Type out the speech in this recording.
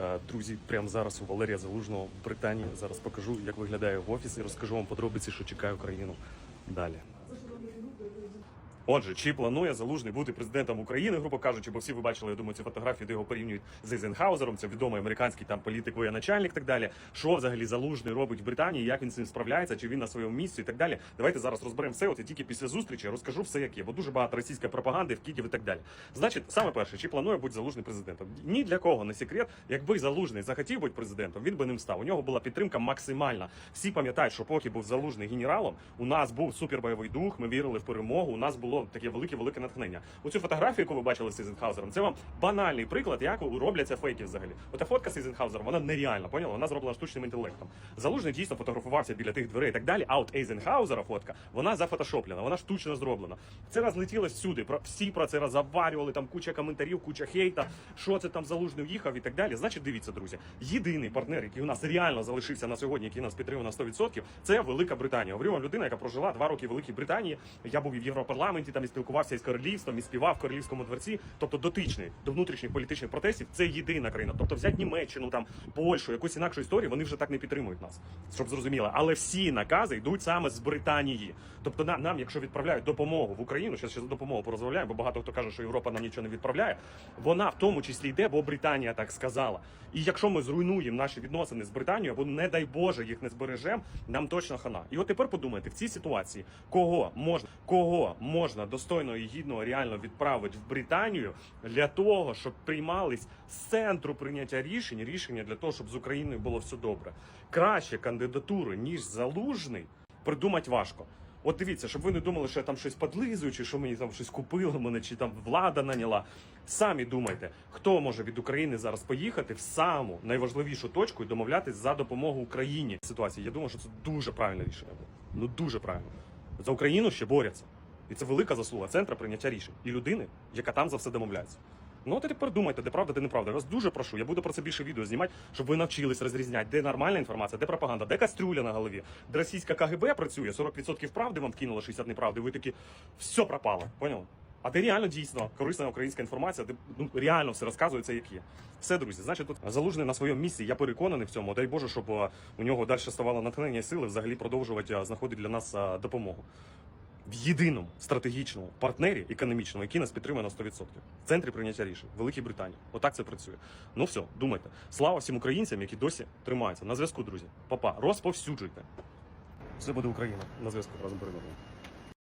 Е, Друзі, прямо зараз у Валерія Залужного в Британії. Зараз покажу, як виглядає офіс і розкажу вам подробиці, що чекає Україну далі. Отже, чи планує залужний бути президентом України, грубо кажучи, бо всі ви бачили, я думаю, ці фотографії, де його порівнюють з Ейзенхаузером, це відомий американський там політик, воєначальник так далі. Що взагалі залужний робить в Британії, як він з цим справляється, чи він на своєму місці і так далі. Давайте зараз розберемо все. От я тільки після зустрічі розкажу все, як є, бо дуже багато російської пропаганди, вкидів і так далі. Значить, саме перше, чи планує бути залужний президентом? Ні для кого не секрет. Якби залужний захотів бути президентом, він би ним став. У нього була підтримка максимальна. Всі пам'ятають, що поки був залужний генералом, у нас був супербойовий дух. Ми вірили в перемогу. У нас було таке велике велике натхнення. Оцю фотографію, яку ви бачили з Ейзенхаузером, це вам банальний приклад, як робляться фейки взагалі. Ота фотка з Ейзенхаузером, вона нереальна, поняла? Вона зроблена штучним інтелектом. Залужний дійсно фотографувався біля тих дверей і так далі. А от Ейзенхаузера фотка, вона зафотошоплена, вона штучно зроблена. Це розлетілось всюди. Про всі про це розаварювали, там куча коментарів, куча хейта. Що це там залужний уїхав і так далі. Значить, дивіться, друзі, єдиний партнер, який у нас реально залишився на сьогодні, який нас підтримує на 100%, це Велика Британія. Говорю вам людина, яка прожила два роки в Великій Британії. Я був і в Європарламенті, там і спілкувався із королівством, і співав в королівському дворці. Тобто дотичний до внутрішніх політичних протестів. Це єдина країна. Тобто взяти Німеччину, там Польщу, якусь інакшу історію, вони вже так не підтримують нас, щоб зрозуміло. Але всі накази йдуть саме з Британії. Тобто нам, нам якщо відправляють допомогу в Україну, зараз ще за допомогу порозмовляємо, бо багато хто каже, що Європа нам нічого не відправляє. Вона в тому числі йде, бо Британія так сказала. І якщо ми зруйнуємо наші відносини з Британією, або не дай Боже їх не збережемо, нам точно хана. І от тепер подумайте, в цій ситуації кого можна кого можна достойно і гідно реально відправити в Британію для того, щоб приймались з центру прийняття рішень, рішення для того, щоб з Україною було все добре. Краще кандидатури ніж залужний придумати важко. От дивіться, щоб ви не думали, що я там щось подлизую, чи що мені там щось купили мене, чи там влада наняла. Самі думайте, хто може від України зараз поїхати в саму найважливішу точку і домовлятись за допомогу Україні. Ситуації. Я думаю, що це дуже правильне рішення. було. Ну дуже правильно. За Україну ще борються. І це велика заслуга центра прийняття рішень і людини, яка там за все домовляється. Ну, от тепер думайте, де правда, де неправда. Я вас дуже прошу. Я буду про це більше відео знімати, щоб ви навчились розрізняти, де нормальна інформація, де пропаганда, де кастрюля на голові, де російська КГБ працює, 40% правди вам вкинуло, 60% неправди. Ви такі все пропало. Поняли? А де реально дійсно корисна українська інформація, де ну реально все розказується, як є. Все, друзі, значить, тут залужний на своєму місці. Я переконаний в цьому. Дай Боже, щоб е, у нього далі ставало натхнення і сили взагалі продовжувати е, знаходити для нас е, допомогу в єдиному стратегічному партнері економічному, який нас підтримує на 100%. В центрі прийняття рішень Великій Британії. Отак це працює. Ну все, думайте. Слава всім українцям, які досі тримаються. На зв'язку, друзі. Папа, розповсюджуйте. Все буде Україна. На зв'язку разом переможемо.